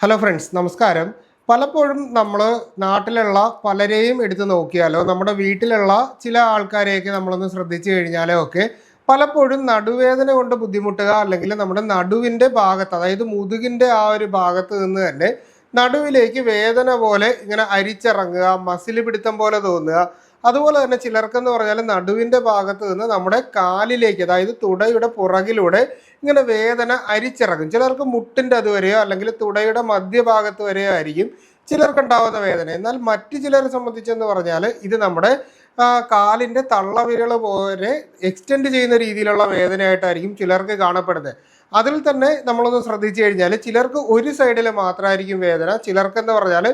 Hello friends നമസ്കാരം. പലപ്പോഴും നമ്മൾ നാട്ടിലുള്ള പലരെയും എടുത്തു നോക്കിയാലോ നമ്മുടെ വീട്ടിലുള്ള ചില ആൾക്കാരെയൊക്കെ നമ്മളൊന്ന് ശ്രദ്ധിച്ചു കഴിഞ്ഞാലോ ഒക്കെ പലപ്പോഴും നടുവേദന കൊണ്ട് ബുദ്ധിമുട്ടുക അല്ലെങ്കിൽ നമ്മുടെ നടുവിന്റെ ഭാഗത്ത് അതായത് മുതുകിന്റെ ആ ഒരു ഭാഗത്ത് നിന്ന് തന്നെ നടുവിലേക്ക് വേദന പോലെ ഇങ്ങനെ അരിച്ചിറങ്ങുക മസിൽ പിടുത്തം പോലെ തോന്നുക അതുപോലെ തന്നെ ചിലർക്കെന്ന് പറഞ്ഞാൽ നടുവിന്റെ ഭാഗത്ത് നിന്ന് നമ്മുടെ കാലിലേക്ക് അതായത് തുടയുടെ പുറകിലൂടെ ഇങ്ങനെ വേദന അരിച്ചിറങ്ങും ചിലർക്ക് മുട്ടിന്റെ അതുവരെയോ അല്ലെങ്കിൽ തുടയുടെ മധ്യഭാഗത്ത് വരെയോ ആയിരിക്കും ചിലർക്കുണ്ടാവുന്ന വേദന. എന്നാൽ മറ്റു ചിലരെ സംബന്ധിച്ചെന്ന് പറഞ്ഞാൽ ഇത് നമ്മുടെ കാലിന്റെ തള്ളവിരൽ പോലെ എക്സ്റ്റെൻഡ് ചെയ്യുന്ന രീതിയിലുള്ള വേദനയായിട്ടായിരിക്കും ചിലർക്ക് കാണപ്പെടുന്നത്. അതിൽ തന്നെ നമ്മളൊന്ന് ശ്രദ്ധിച്ചു കഴിഞ്ഞാൽ ചിലർക്ക് ഒരു സൈഡിൽ മാത്രമായിരിക്കും വേദന. ചിലർക്ക് എന്ന് പറഞ്ഞാൽ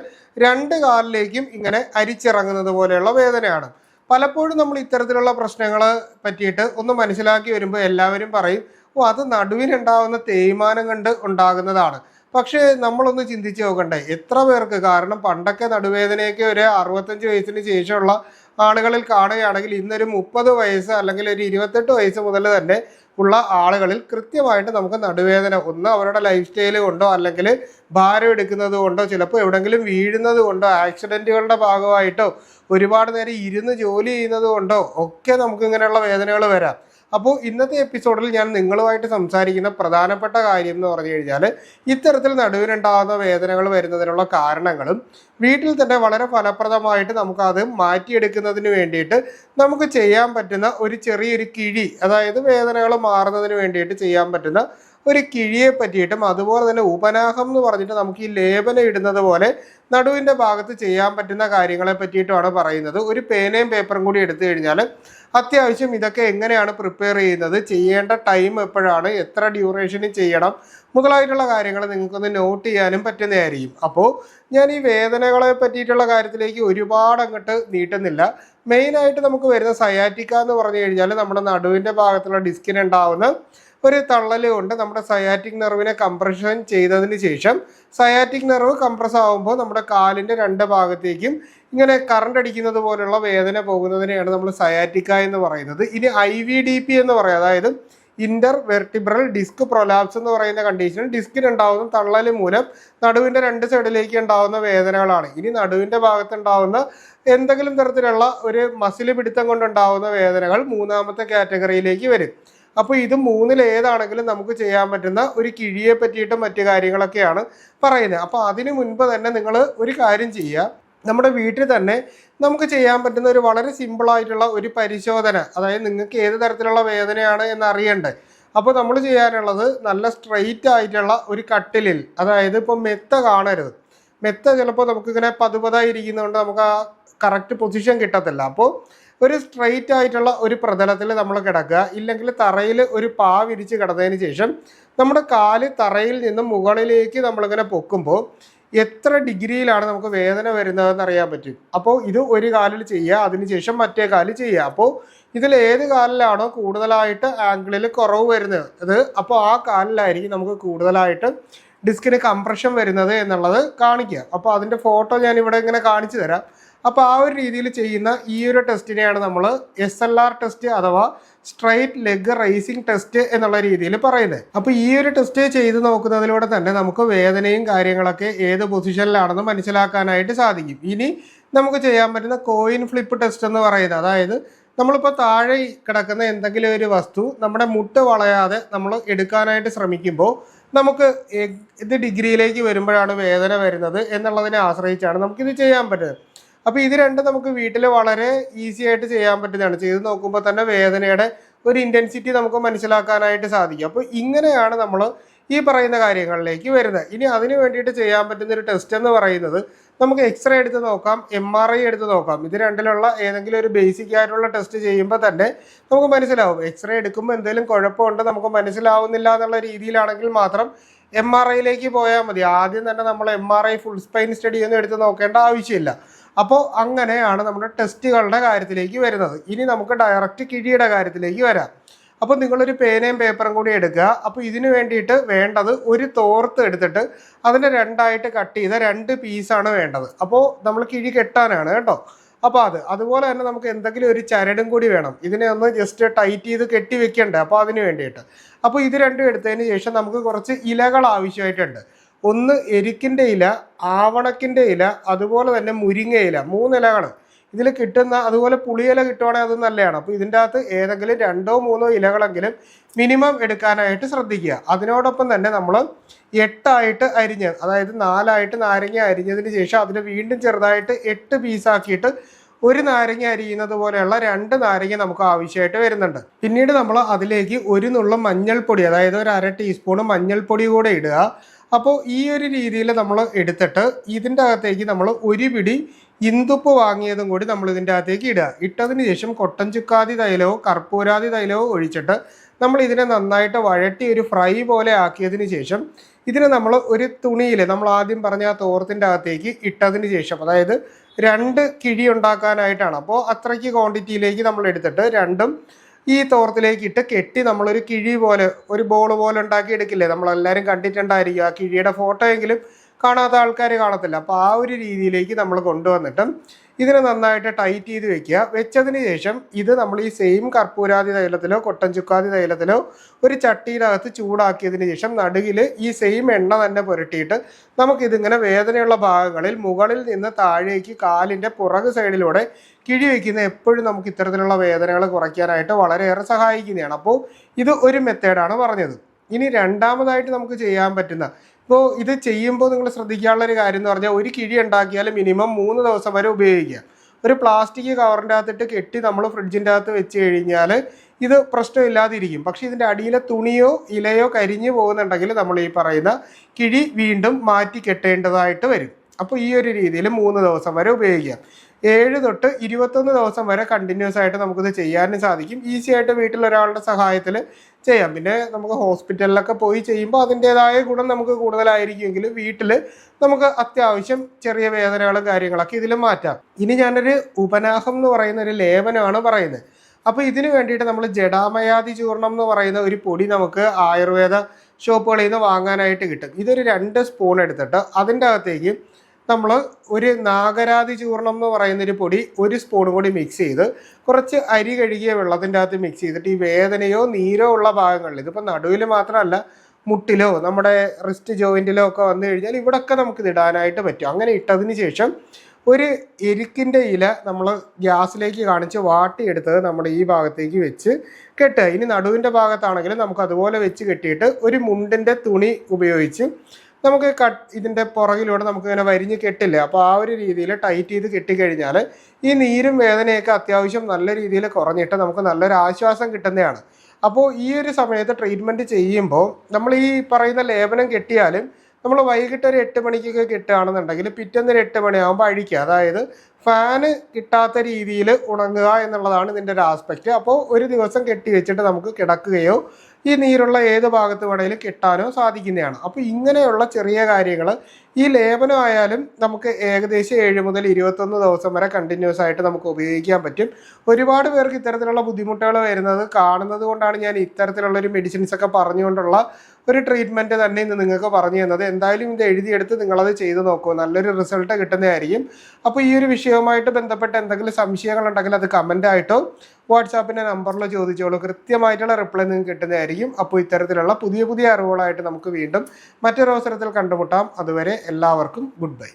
രണ്ട് കാലിലേക്കും ഇങ്ങനെ അരിച്ചിറങ്ങുന്നത് പോലെയുള്ള വേദനയാണ്. പലപ്പോഴും നമ്മൾ ഇത്തരത്തിലുള്ള പ്രശ്നങ്ങൾ പറ്റിയിട്ട് ഒന്ന് മനസ്സിലാക്കി വരുമ്പോൾ എല്ലാവരും പറയും ഓ അത് നടുവിനുണ്ടാവുന്ന തേയ്മാനം കൊണ്ട് ഉണ്ടാകുന്നതാണ്. പക്ഷേ നമ്മളൊന്ന് ചിന്തിച്ച് നോക്കണ്ടേ. എത്ര പേർക്ക്? കാരണം പണ്ടൊക്കെ നടുവേദനയൊക്കെ ഒരു അറുപത്തഞ്ച് വയസ്സിന് ശേഷമുള്ള ആളുകളിൽ കാണുകയാണെങ്കിൽ ഇന്നൊരു മുപ്പത് വയസ്സ് അല്ലെങ്കിൽ ഒരു ഇരുപത്തെട്ട് വയസ്സ് മുതൽ തന്നെ ഉള്ള ആളുകളിൽ കൃത്യമായിട്ട് നമുക്ക് നടുവേദന ഒന്ന് അവരുടെ ലൈഫ് സ്റ്റൈൽ കൊണ്ടോ അല്ലെങ്കിൽ ഭാരം എടുക്കുന്നത് കൊണ്ടോ ചിലപ്പോൾ എവിടെങ്കിലും വീഴുന്നത് കൊണ്ടോ ആക്സിഡന്റുകളുടെ ഭാഗമായിട്ടോ ഒരുപാട് നേരം ഇരുന്ന് ജോലി ചെയ്യുന്നത് കൊണ്ടോ ഒക്കെ നമുക്ക് ഇങ്ങനെയുള്ള വേദനകൾ വരാം. അപ്പോൾ ഇന്നത്തെ എപ്പിസോഡിൽ ഞാൻ നിങ്ങളുമായിട്ട് സംസാരിക്കുന്ന പ്രധാനപ്പെട്ട കാര്യം എന്ന് പറഞ്ഞു കഴിഞ്ഞാൽ ഇത്തരത്തിൽ നടുവിനുണ്ടാകുന്ന വേദനകൾ വരുന്നതിനുള്ള കാരണങ്ങളും വീട്ടിൽ തന്നെ വളരെ ഫലപ്രദമായിട്ട് നമുക്കത് മാറ്റിയെടുക്കുന്നതിന് വേണ്ടിയിട്ട് നമുക്ക് ചെയ്യാൻ പറ്റുന്ന ഒരു ചെറിയൊരു കിഴി അതായത് വേദനകൾ മാറുന്നതിന് വേണ്ടിയിട്ട് ചെയ്യാൻ പറ്റുന്ന ഒരു കിഴിയെ പറ്റിയിട്ടും അതുപോലെ തന്നെ ഉപനാഹം എന്ന് പറഞ്ഞിട്ട് നമുക്ക് ഈ ലേപനം ഇടുന്നത് പോലെ നടുവിന്റെ ഭാഗത്ത് ചെയ്യാൻ പറ്റുന്ന കാര്യങ്ങളെ പറ്റിയിട്ടുമാണ് പറയുന്നത്. ഒരു പേനയും പേപ്പറും കൂടി എടുത്തു കഴിഞ്ഞാൽ അത്യാവശ്യം ഇതൊക്കെ എങ്ങനെയാണ് പ്രിപ്പയർ ചെയ്യുന്നത് ചെയ്യേണ്ട ടൈം എപ്പോഴാണ് എത്ര ഡ്യൂറേഷനിൽ ചെയ്യണം മുതലായിട്ടുള്ള കാര്യങ്ങൾ നിങ്ങൾക്കൊന്ന് നോട്ട് ചെയ്യാനും പറ്റുന്നതായിരിക്കും. അപ്പോൾ ഞാൻ ഈ വേദനകളെ പറ്റിയിട്ടുള്ള കാര്യത്തിലേക്ക് ഒരുപാട് അങ്ങോട്ട് നീട്ടുന്നില്ല. മെയിനായിട്ട് നമുക്ക് വരുന്ന സയാറ്റിക്ക എന്ന് പറഞ്ഞു കഴിഞ്ഞാൽ നമ്മുടെ നടുവിന്റെ ഭാഗത്തുള്ള ഡിസ്കിനുണ്ടാവുന്ന ഒരു തള്ളൽ കൊണ്ട് നമ്മുടെ സയാറ്റിക് നെർവിനെ കംപ്രഷൻ ചെയ്തതിന് ശേഷം സയാറ്റിക് നെർവ് കംപ്രസ് ആകുമ്പോൾ നമ്മുടെ കാലിന്റെ രണ്ട് ഭാഗത്തേക്കും ഇങ്ങനെ കറണ്ട് അടിക്കുന്നത് പോലുള്ള വേദന പോകുന്നതിനെയാണ് നമ്മൾ സയാറ്റിക്ക എന്ന് പറയുന്നത്. ഇനി ഐ വി ഡി പി എന്ന് പറയും. അതായത് ഇന്റർ വെർട്ടിബ്രൽ ഡിസ്ക് പ്രൊലാപ്സ് എന്ന് പറയുന്ന കണ്ടീഷനിൽ ഡിസ്കിനുണ്ടാവുന്ന തള്ളൽ മൂലം നടുവിന്റെ രണ്ട് സൈഡിലേക്ക് ഉണ്ടാവുന്ന വേദനകളാണ്. ഇനി നടുവിന്റെ ഭാഗത്തുണ്ടാവുന്ന എന്തെങ്കിലും തരത്തിലുള്ള ഒരു മസിൽ പിടുത്തം കൊണ്ടുണ്ടാവുന്ന വേദനകൾ മൂന്നാമത്തെ കാറ്റഗറിയിലേക്ക് വരും. അപ്പോൾ ഇത് മൂന്നിൽ ഏതാണെങ്കിലും നമുക്ക് ചെയ്യാൻ പറ്റുന്ന ഒരു കിഴിയെ പറ്റിയിട്ടും മറ്റു കാര്യങ്ങളൊക്കെയാണ് പറയുന്നത്. അപ്പോൾ അതിനു മുൻപ് തന്നെ നിങ്ങൾ ഒരു കാര്യം ചെയ്യുക. നമ്മുടെ വീട്ടിൽ തന്നെ നമുക്ക് ചെയ്യാൻ പറ്റുന്ന ഒരു വളരെ സിമ്പിളായിട്ടുള്ള ഒരു പരിശോധന അതായത് നിങ്ങൾക്ക് ഏത് തരത്തിലുള്ള വേദനയാണ് എന്ന് അറിയണ്ടേ? അപ്പോൾ നമ്മൾ ചെയ്യാനുള്ളത് നല്ല സ്ട്രെയിറ്റ് ആയിട്ടുള്ള ഒരു കട്ടിലിൽ അതായത് ഇപ്പോൾ മെത്ത കാണരുത്. മെത്ത ചിലപ്പോൾ നമുക്കിങ്ങനെ പതുപതായി ഇരിക്കുന്നതുകൊണ്ട് നമുക്ക് ആ കറക്റ്റ് പൊസിഷൻ കിട്ടത്തില്ല. അപ്പോൾ ഒരു സ്ട്രെയിറ്റ് ആയിട്ടുള്ള ഒരു പ്രതലത്തിൽ നമ്മൾ കിടക്കുക. ഇല്ലെങ്കിൽ തറയിൽ ഒരു പാ വിരിച്ച് കിടന്നതിന് ശേഷം നമ്മുടെ കാൽ തറയിൽ നിന്ന് മുകളിലേക്ക് നമ്മളിങ്ങനെ പൊക്കുമ്പോൾ എത്ര ഡിഗ്രിയിലാണ് നമുക്ക് വേദന വരുന്നതെന്ന് അറിയാൻ പറ്റും. അപ്പോൾ ഇത് ഒരു കാലിൽ ചെയ്യുക അതിനുശേഷം മറ്റേ കാലിൽ ചെയ്യുക. അപ്പോൾ ഇതിൽ ഏത് കാലിലാണോ കൂടുതലായിട്ട് ആംഗിളിൽ കുറവ് വരുന്നത്. അത് അപ്പോൾ ആ കാലിലായിരിക്കും നമുക്ക് കൂടുതലായിട്ട് ഡിസ്കിന് കംപ്രഷൻ വരുന്നത് എന്നുള്ളത് കാണിക്കുക. അപ്പോൾ അതിന്റെ ഫോട്ടോ ഞാൻ ഇവിടെ ഇങ്ങനെ കാണിച്ചു തരാം. അപ്പോൾ ആ ഒരു രീതിയിൽ ചെയ്യുന്ന ഈ ഒരു ടെസ്റ്റിനെയാണ് നമ്മൾ എസ് എൽ ആർ ടെസ്റ്റ് അഥവാ സ്ട്രൈറ്റ് ലെഗ് റൈസിംഗ് ടെസ്റ്റ് എന്നുള്ള രീതിയിൽ പറയുന്നത്. അപ്പോൾ ഈ ഒരു ടെസ്റ്റ് ചെയ്ത് നോക്കുന്നതിലൂടെ തന്നെ നമുക്ക് വേദനയും കാര്യങ്ങളൊക്കെ ഏത് പൊസിഷനിലാണെന്ന് മനസ്സിലാക്കാനായിട്ട് സാധിക്കും. ഇനി നമുക്ക് ചെയ്യാൻ പറ്റുന്ന കോയിൻ ഫ്ലിപ്പ് ടെസ്റ്റ് എന്ന് പറയുന്നത് അതായത് നമ്മളിപ്പോൾ താഴെ കിടക്കുന്ന എന്തെങ്കിലും ഒരു വസ്തു നമ്മുടെ മുട്ട് വളയാതെ നമ്മൾ എടുക്കാനായിട്ട് ശ്രമിക്കുമ്പോൾ നമുക്ക് ഇത് ഡിഗ്രിയിലേക്ക് വരുമ്പോഴാണ് വേദന വരുന്നത് എന്നുള്ളതിനെ ആശ്രയിച്ചാണ് നമുക്കിത് ചെയ്യാൻ പറ്റുന്നത്. അപ്പോൾ ഇത് രണ്ടും നമുക്ക് വീട്ടിൽ വളരെ ഈസി ആയിട്ട് ചെയ്യാൻ പറ്റുന്നതാണ്. ചെയ്ത് നോക്കുമ്പോൾ തന്നെ വേദനയുടെ ഒരു ഇന്റൻസിറ്റി നമുക്ക് മനസ്സിലാക്കാനായിട്ട് സാധിക്കും. അപ്പോൾ ഇങ്ങനെയാണ് നമ്മൾ ഈ പറയുന്ന കാര്യങ്ങളിലേക്ക് വരുന്നത്. ഇനി അതിന് വേണ്ടിയിട്ട് ചെയ്യാൻ പറ്റുന്ന ഒരു ടെസ്റ്റ് എന്ന് പറയുന്നത് നമുക്ക് എക്സ്റേ എടുത്ത് നോക്കാം എം ആർ ഐ എടുത്ത് നോക്കാം. ഇത് രണ്ടിലുള്ള ഏതെങ്കിലും ഒരു ബേസിക് ആയിട്ടുള്ള ടെസ്റ്റ് ചെയ്യുമ്പോൾ തന്നെ നമുക്ക് മനസ്സിലാവും. എക്സ്റേ എടുക്കുമ്പോൾ എന്തെങ്കിലും കുഴപ്പമുണ്ട് നമുക്ക് മനസ്സിലാവുന്നില്ല എന്നുള്ള രീതിയിലാണെങ്കിൽ മാത്രം എം ആർ ഐയിലേക്ക് പോയാൽ മതി. ആദ്യം തന്നെ നമ്മൾ M R I full spine study ഒന്നും എടുത്ത് നോക്കേണ്ട ആവശ്യമില്ല. അപ്പോൾ അങ്ങനെയാണ് നമ്മുടെ ടെസ്റ്റുകളുടെ കാര്യത്തിലേക്ക് വരുന്നത്. ഇനി നമുക്ക് ഡയറക്റ്റ് കിഴിയുടെ കാര്യത്തിലേക്ക് വരാം. അപ്പോൾ നിങ്ങളൊരു പേനയും പേപ്പറും കൂടി എടുക്കുക. അപ്പോൾ ഇതിന് വേണ്ടിയിട്ട് വേണ്ടത് ഒരു തോർത്ത് എടുത്തിട്ട് അതിനെ രണ്ടായിട്ട് കട്ട് ചെയ്ത രണ്ട് പീസാണ് വേണ്ടത്. അപ്പോൾ നമ്മൾ കിഴി കെട്ടാനാണ് കേട്ടോ. അപ്പോൾ അത് അതുപോലെ തന്നെ നമുക്ക് എന്തെങ്കിലും ഒരു ചരടും കൂടി വേണം. ഇതിനെ ഒന്ന് ജസ്റ്റ് ടൈറ്റ് ചെയ്ത് കെട്ടി വെക്കണ്ടേ അപ്പോൾ അതിന് വേണ്ടിയിട്ട്. അപ്പോൾ ഇത് രണ്ടും എടുത്തതിന് ശേഷം നമുക്ക് കുറച്ച് ഇലകൾ ആവശ്യമായിട്ടുണ്ട്. ഒന്ന് എരിക്കിന്റെ ഇല ആവണക്കിന്റെ ഇല അതുപോലെ തന്നെ മുരിങ്ങയില മൂന്നിലകൾ ഇതിൽ കിട്ടുന്ന അതുപോലെ പുളിയില കിട്ടുവാണെങ്കിൽ അത് നല്ലതാണ്. അപ്പോൾ ഇതിന്റെ അകത്ത് ഏതെങ്കിലും രണ്ടോ മൂന്നോ ഇലകളെങ്കിലും മിനിമം എടുക്കാനായിട്ട് ശ്രദ്ധിക്കുക. അതിനോടൊപ്പം തന്നെ നമ്മൾ എട്ടായിട്ട് അരിഞ്ഞ് അതായത് നാലായിട്ട് നാരങ്ങ അരിഞ്ഞതിന് ശേഷം അതിന് വീണ്ടും ചെറുതായിട്ട് എട്ട് പീസാക്കിയിട്ട് ഒരു നാരങ്ങ അരിയുന്നത് പോലെയുള്ള രണ്ട് നാരങ്ങ നമുക്ക് ആവശ്യമായിട്ട് വരുന്നുണ്ട്. പിന്നീട് നമ്മൾ അതിലേക്ക് ഒരു നുള്ള മഞ്ഞൾപ്പൊടി അതായത് ഒരു അര ടീസ്പൂൺ മഞ്ഞൾപ്പൊടി കൂടെ ഇടുക. അപ്പോൾ ഈ ഒരു രീതിയിൽ നമ്മൾ എടുത്തിട്ട് ഇതിന്റെ അകത്തേക്ക് നമ്മൾ ഒരു പിടി ഇന്തുപ്പ് വാങ്ങിയതും കൂടി നമ്മൾ ഇതിന്റെ അകത്തേക്ക് ഇടുക. ഇട്ടതിന് ശേഷം കൊട്ടൻ ചുക്കാതി തൈലമോ കർപ്പൂരാതി തൈലമോ ഒഴിച്ചിട്ട് നമ്മൾ ഇതിനെ നന്നായിട്ട് വഴട്ടി ഒരു ഫ്രൈ പോലെ ആക്കിയതിന് ശേഷം ഇതിനെ നമ്മൾ ഒരു തുണിയിൽ നമ്മൾ ആദ്യം പറഞ്ഞ ആ തോർത്തിന്റെ അകത്തേക്ക് ഇട്ടതിന് ശേഷം അതായത് രണ്ട് കിഴി ഉണ്ടാക്കാനായിട്ടാണ്. അപ്പോൾ അത്രയ്ക്ക് ക്വാണ്ടിറ്റിയിലേക്ക് നമ്മൾ എടുത്തിട്ട് രണ്ടും ഈ തോർത്തിലേക്ക് ഇട്ട് കെട്ടി നമ്മളൊരു കിഴി പോലെ ഒരു ബോൾ പോലെ ഉണ്ടാക്കി എടുക്കില്ലേ നമ്മളെല്ലാവരും കണ്ടിട്ടുണ്ടായിരിക്കും ആ കിഴിയുടെ ഫോട്ടോ എങ്കിലും കാണാത്ത ആൾക്കാർ കാണത്തില്ല. അപ്പോൾ ആ ഒരു രീതിയിലേക്ക് നമ്മൾ കൊണ്ടുവന്നിട്ട് ഇതിനെ നന്നായിട്ട് ടൈറ്റ് ചെയ്ത് വെക്കുക. വെച്ചതിന് ശേഷം ഇത് നമ്മൾ ഈ സെയിം കർപ്പൂരാതി തൈലത്തിലോ കൊട്ടൻ ചുക്കാതി തൈലത്തിലോ ഒരു ചട്ടിയിലകത്ത് ചൂടാക്കിയതിന് ശേഷം നടുകിൽ ഈ സെയിം എണ്ണ തന്നെ പുരട്ടിയിട്ട് നമുക്കിതിങ്ങനെ വേദനയുള്ള ഭാഗങ്ങളിൽ മുകളിൽ നിന്ന് താഴേക്ക് കാലിന്റെ പുറകു സൈഡിലൂടെ കിഴി വയ്ക്കുന്ന എപ്പോഴും നമുക്ക് ഇത്തരത്തിലുള്ള വേദനകൾ കുറയ്ക്കാനായിട്ട് വളരെയേറെ സഹായിക്കുന്നതാണ്. അപ്പോൾ ഇത് ഒരു മെത്തേഡാണ് പറഞ്ഞത്. ഇനി രണ്ടാമതായിട്ട് നമുക്ക് ചെയ്യാൻ പറ്റുന്ന ഇപ്പോൾ ഇത് ചെയ്യുമ്പോൾ നിങ്ങൾ ശ്രദ്ധിക്കാനുള്ള ഒരു കാര്യം എന്ന് പറഞ്ഞാൽ ഒരു കിഴി ഉണ്ടാക്കിയാൽ മിനിമം മൂന്ന് ദിവസം വരെ ഉപയോഗിക്കുക. ഒരു പ്ലാസ്റ്റിക് കവറിന്റെ അകത്തിട്ട് കെട്ടി നമ്മൾ ഫ്രിഡ്ജിന്റെ അകത്ത് വെച്ച് കഴിഞ്ഞാൽ ഇത് പ്രശ്നമില്ലാതിരിക്കും. പക്ഷേ ഇതിന്റെ അടിയിലെ തുണിയോ ഇലയോ കരിഞ്ഞു പോകുന്നുണ്ടെങ്കിൽ നമ്മൾ ഈ പറയുന്ന കിഴി വീണ്ടും മാറ്റി കെട്ടേണ്ടതായിട്ട് വരും. അപ്പോൾ ഈ ഒരു രീതിയിൽ മൂന്ന് ദിവസം വരെ ഉപയോഗിക്കാം ഏഴ് തൊട്ട് ഇരുപത്തൊന്ന് ദിവസം വരെ കണ്ടിന്യൂസ് ആയിട്ട് നമുക്കിത് ചെയ്യാനും സാധിക്കും. ഈസി ആയിട്ട് വീട്ടിൽ ഒരാളുടെ സഹായത്തിൽ ചെയ്യാം. പിന്നെ നമുക്ക് ഹോസ്പിറ്റലിലൊക്കെ പോയി ചെയ്യുമ്പോൾ അതിന്റെതായ ഗുണം നമുക്ക് കൂടുതലായിരിക്കുമെങ്കിലും വീട്ടിൽ നമുക്ക് അത്യാവശ്യം ചെറിയ വേദനകളും കാര്യങ്ങളൊക്കെ ഇതിൽ മാറ്റാം. ഇനി ഞാനൊരു ഉപനാഹം എന്ന് പറയുന്ന ഒരു ലേപനമാണ് പറയുന്നത്. അപ്പോൾ ഇതിന് വേണ്ടിയിട്ട് നമ്മൾ ജഡാമയാതി ചൂർണം എന്ന് പറയുന്ന ഒരു പൊടി നമുക്ക് ആയുർവേദ ഷോപ്പുകളിൽ നിന്ന് വാങ്ങാനായിട്ട് കിട്ടും. ഇതൊരു രണ്ട് സ്പൂൺ എടുത്തിട്ട് അതിന്റെ അകത്തേക്ക് നമ്മൾ ഒരു നാഗരാതി ചൂർണം എന്ന് പറയുന്ന ഒരു പൊടി ഒരു സ്പൂൺ കൂടി മിക്സ് ചെയ്ത് കുറച്ച് അരി കഴുകിയ വെള്ളത്തിന്റെ അകത്ത് മിക്സ് ചെയ്തിട്ട് ഈ വേദനയോ നീരോ ഉള്ള ഭാഗങ്ങളിൽ ഇതിപ്പോൾ നടുവിൽ മാത്രമല്ല മുട്ടിലോ നമ്മുടെ റിസ്റ്റ് ജോയിന്റിലോ ഒക്കെ വന്നു കഴിഞ്ഞാൽ ഇവിടെയൊക്കെ നമുക്ക് ഇടാനായിട്ട് പറ്റും. അങ്ങനെ ഇട്ടതിന് ശേഷം ഒരു എരിക്കിന്റെ ഇല നമ്മൾ ഗ്യാസിലേക്ക് കാണിച്ച് വാട്ടിയെടുത്തത് നമ്മുടെ ഈ ഭാഗത്തേക്ക് വെച്ച് കെട്ടുക. ഇനി നടുവിന്റെ ഭാഗത്താണെങ്കിൽ നമുക്ക് അതുപോലെ വെച്ച് കെട്ടിയിട്ട് ഒരു മുണ്ടിന്റെ തുണി ഉപയോഗിച്ച് നമുക്ക് കട്ട് ഇതിന്റെ പുറകിലൂടെ നമുക്ക് ഇങ്ങനെ വരിഞ്ഞ് കെട്ടില്ല? അപ്പോൾ ആ ഒരു രീതിയിൽ ടൈറ്റ് ചെയ്ത് കെട്ടിക്കഴിഞ്ഞാൽ ഈ നീരും വേദനയൊക്കെ അത്യാവശ്യം നല്ല രീതിയിൽ കുറഞ്ഞിട്ട് നമുക്ക് നല്ലൊരു ആശ്വാസം കിട്ടുന്നതാണ്. അപ്പോൾ ഈ ഒരു സമയത്ത് ട്രീറ്റ്മെന്റ് ചെയ്യുമ്പോൾ നമ്മൾ ഈ പറയുന്ന ലേപനം കെട്ടിയാലും നമ്മൾ വൈകിട്ട് ഒരു എട്ട് മണിക്കൊക്കെ കിട്ടുകയാണെന്നുണ്ടെങ്കിൽ പിറ്റേന്ന് ഒരു എട്ട് മണിയാകുമ്പോൾ അഴിക്കുക. അതായത് ഫാന് കിട്ടാത്ത രീതിയിൽ ഉണങ്ങുക എന്നുള്ളതാണ് ഇതിന്റെ ഒരു ആസ്പെക്റ്റ് അപ്പോൾ ഒരു ദിവസം കെട്ടി വെച്ചിട്ട് നമുക്ക് കിടക്കുകയോ ഈ നീരുള്ള ഏത് ഭാഗത്ത് വേണമെങ്കിലും കിട്ടാനോ സാധിക്കുന്നതാണ്. അപ്പോൾ ഇങ്ങനെയുള്ള ചെറിയ കാര്യങ്ങൾ ഈ ലേപനമായാലും നമുക്ക് ഏകദേശം ഏഴ് മുതൽ ഇരുപത്തൊന്ന് ദിവസം വരെ കണ്ടിന്യൂസ് ആയിട്ട് നമുക്ക് ഉപയോഗിക്കാൻ പറ്റും. ഒരുപാട് പേർക്ക് ഇത്തരത്തിലുള്ള ബുദ്ധിമുട്ടുകൾ വരുന്നത് കാണുന്നത് കൊണ്ടാണ് ഞാൻ ഇത്തരത്തിലുള്ള ഒരു മെഡിസിൻസ് ഒക്കെ പറഞ്ഞുകൊണ്ടുള്ള ഒരു ട്രീറ്റ്മെന്റ് തന്നെ ഇന്ന് നിങ്ങൾക്ക് പറഞ്ഞു തന്നത്. എന്തായാലും ഇത് എഴുതിയെടുത്ത് നിങ്ങളത് ചെയ്ത് നോക്കൂ. നല്ലൊരു റിസൾട്ട് കിട്ടുന്നതായിരിക്കും. അപ്പോൾ ഈ ഒരു വിഷയവുമായിട്ട് ബന്ധപ്പെട്ട് എന്തെങ്കിലും സംശയങ്ങളുണ്ടെങ്കിൽ അത് കമന്റ് ആയിട്ടോ വാട്സാപ്പിന്റെ നമ്പറിൽ ചോദിച്ചോളൂ. കൃത്യമായിട്ടുള്ള റിപ്ലൈ നിങ്ങൾക്ക് കിട്ടുന്നതായിരിക്കും. അപ്പോൾ ഇത്തരത്തിലുള്ള പുതിയ പുതിയ അറിവുകളായിട്ട് നമുക്ക് വീണ്ടും മറ്റൊരു അവസരത്തിൽ കണ്ടുമുട്ടാം. അതുവരെ എല്ലാവർക്കും ഗുഡ് ബൈ